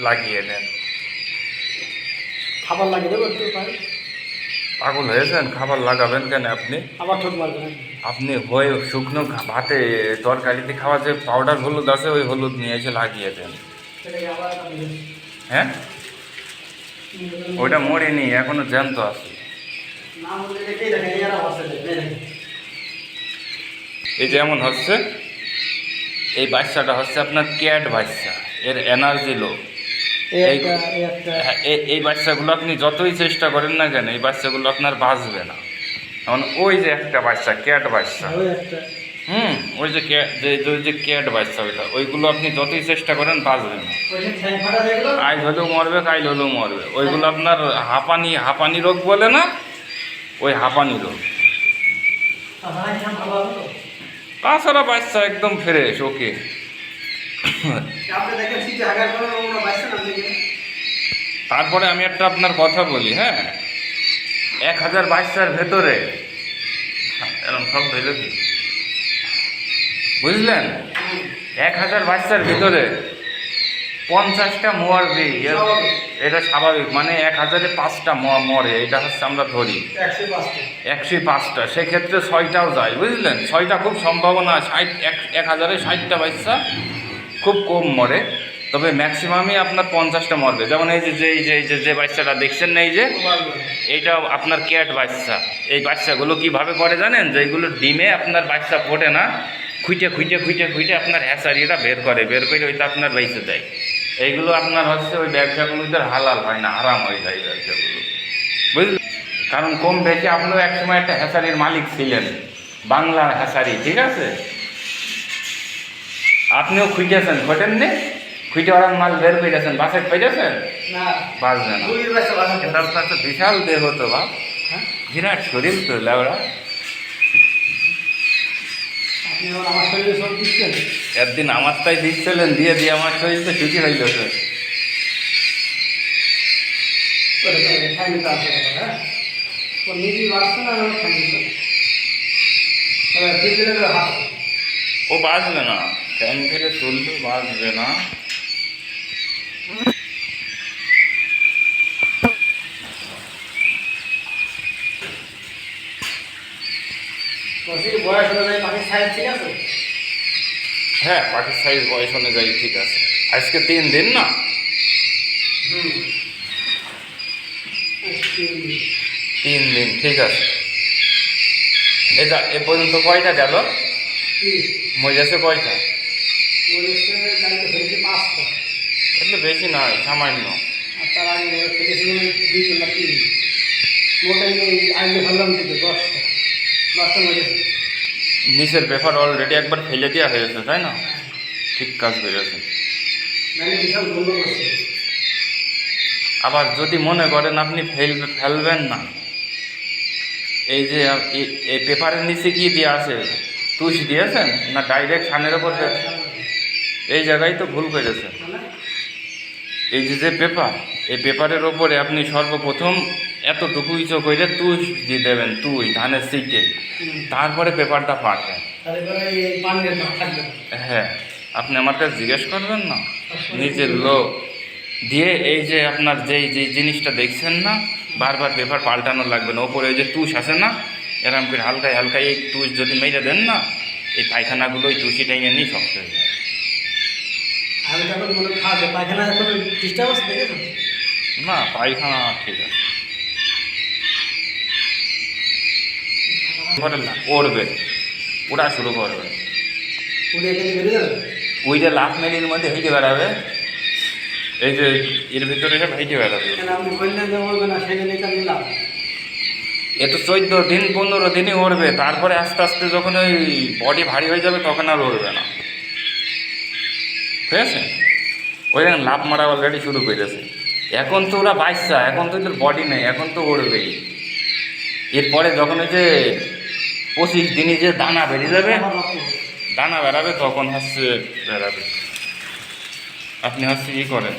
লাগিয়ে দেন খাবার লাগিয়ে দেবো একটু পাগল হয়েছেন? খাবার লাগাবেন কেন আপনি? আবার ঠোঁট মারবে না আপনি হয়ে শুকনো ভাতে তরকারিতে খাওয়া যে পাউডার হলুদ আছে ওই হলুদ নিয়ে এসে লাগিয়ে দেন। হ্যাঁ? ওইটা মরেনি এখনও জ্যান্ত আছে। এই যেমন হচ্ছে এই বাচ্চাটা হচ্ছে আপনার ক্যাট বাচ্চা এর এনার্জি লো এই হ্যাঁ, এই বাচ্চাগুলো আপনি যতই চেষ্টা করেন না কেন এই বাচ্চাগুলো আপনার বাঁচবে না। কারণ ওই যে একটা বাচ্চা ক্যাট বাচ্চা। হুম ওই যে ক্যাট যে ওই যে ক্যাট বাচ্চা ওইটা ওইগুলো আপনি যতই চেষ্টা করেন বাঁচবে না। আজ হলেও মরবে কাইল হলেও মরবে। ওইগুলো আপনার হাঁপানি হাঁপানি রোগ বলে না? ওই হাঁপানি রোগ। এখানে তাছাড়া বাচ্চা একদম ফ্রেশ ওকে তারপরে আমি একটা আপনার কথা বলি হ্যাঁ? এক হাজার বাচ্চার ভেতরে এরকম সব ধরল কি? বুঝলেন? এক হাজার বাচ্চার ভিতরে পঞ্চাশটা মরবে এটা স্বাভাবিক মানে এক হাজারে পাঁচটা মরে এটা হচ্ছে আমরা ধরি। একশো পাঁচটা। সেক্ষেত্রে ছয়টাও যায় বুঝলেন? ছয়টা খুব সম্ভাবনা ষাট এক এক হাজারে ষাটটা বাচ্চা খুব কম মরে, তবে ম্যাক্সিমামই আপনার পঞ্চাশটা মরবে। যেমন এই যে এই যে এই যে যে বাচ্চাটা দেখছেন না এই যে, এইটা আপনার ক্যাট বাচ্চা। এই বাচ্চাগুলো কীভাবে করে জানেন? যে এইগুলো ডিমে আপনার বাচ্চা ফোটে না, খুঁটে খুঁটে খুঁটে খুঁটে আপনার হ্যাঁসারিটা বের করে বের করে ওইটা আপনার বেঁচে দেয়। এইগুলো আপনার হচ্ছে ওই ব্যবসাগুলোদের হালাল হয় না আরাম হয়ে যায় ব্যবসাগুলো। বুঝলেন? কারণ কম বেশি আপনিও একসময় একটা হ্যাঁসারির মালিক ছিলেন, বাংলার হ্যাঁসারি ঠিক আছে? আপনিও খুঁজেছেন খোঁটেননি খুঁজে ওরা মাল বের করেছেন বাসে পেয়েছেন না। বাঁচবে না। কিন্তু আপনার তো বিশাল দেহ তো বা হ্যাঁ? বিরাট শরীর তো লেবড়া একদিন আমার তাই দিচ্ছিলেন দিয়ে দিয়ে আমার শরীর তো ছুটি হইল হ্যাঁ? না তো। ও বাঁচবে না। ফ্যান থেকে তুললে বাঁচবে না। হ্যাঁ পাখির সাইজ বয়স অনুযায়ী ঠিক আছে। আজকে তিন দিন না? তিন দিন ঠিক আছে। এটা এ পর্যন্ত কয়টা গেল? মজাছে কয়টা? এগুলো বেশি নয় সামান্য। তার আগে ফেলেছি দুই তিনটা তিন। মোটাই আগে দশটা। দশটা মরেছে নিচের পেপার অলরেডি একবার ফেলে দেওয়া হয়েছে তাই না? ঠিক কাজ করেছে। মানে আবার যদি মনে করেন আপনি ফেলবে ফেলবেন না। এই যে এই পেপারের নিচে কি দিয়ে আছে? তুষ দিয়েছেন? না ডাইরেক্ট ছানের ওপর দে- এই জায়গায় তো ভুল করেছেন মানে এই যে যে পেপার এই পেপারের ওপরে আপনি সর্বপ্রথম এত এতটুকু ইচো করে তুষ দিয়ে দেবেন তুই ধানের সিটে। তারপরে পেপারটা পাঠবেন। হ্যাঁ আপনি আমার কাছে জিজ্ঞেস করবেন না? নিজের লোক। দিয়ে এই যে আপনার যেই যে জিনিসটা দেখছেন না বারবার পেপার পাল্টানো লাগবে না। ওপরে ওই যে তুষ আছে না এরকম করে হালকায় হালকায় এই তুষ যদি মেরে দেন না এই পায়খানাগুলো ওই তুষি টেঙে নিয়ে শক্ত হয়ে যায়। মনে পায়খানা এখন ডিস্টার্ব আছে দেখেছ না পায়খানা ঠিক আছে। না, ওড়বে ওরা শুরু করবে। উড়ে এখানে বেরিয়ে যাবে? ওই যে লাখ মেলির মধ্যে হেঁটে বেড়াবে। এই যে এর ভিতরে সব হেঁটে বেড়াবে। কেন আপনি বললেন যে উড়বে না সেই জন্য এটা নিলাম এ তো চোদ্দ দিন পনেরো দিনই উড়বে তারপরে আস্তে আস্তে যখন ওই বডি ভারী হয়ে যাবে তখন আর উড়বে না। ঠিক আছে? ওই দেখেন লাভ মারা অলরেডি শুরু করেছে এখন তো ওরা বাচ্চা, এখন তো বডি নেই, এখন তো উড়বেই এরপরে যখন ওই যে পঁচিশ দিনে যে দানা বেরিয়ে যাবে, দানা বেড়াবে, তখন হচ্ছে বেড়াবে। আপনি হচ্ছে ই করেন।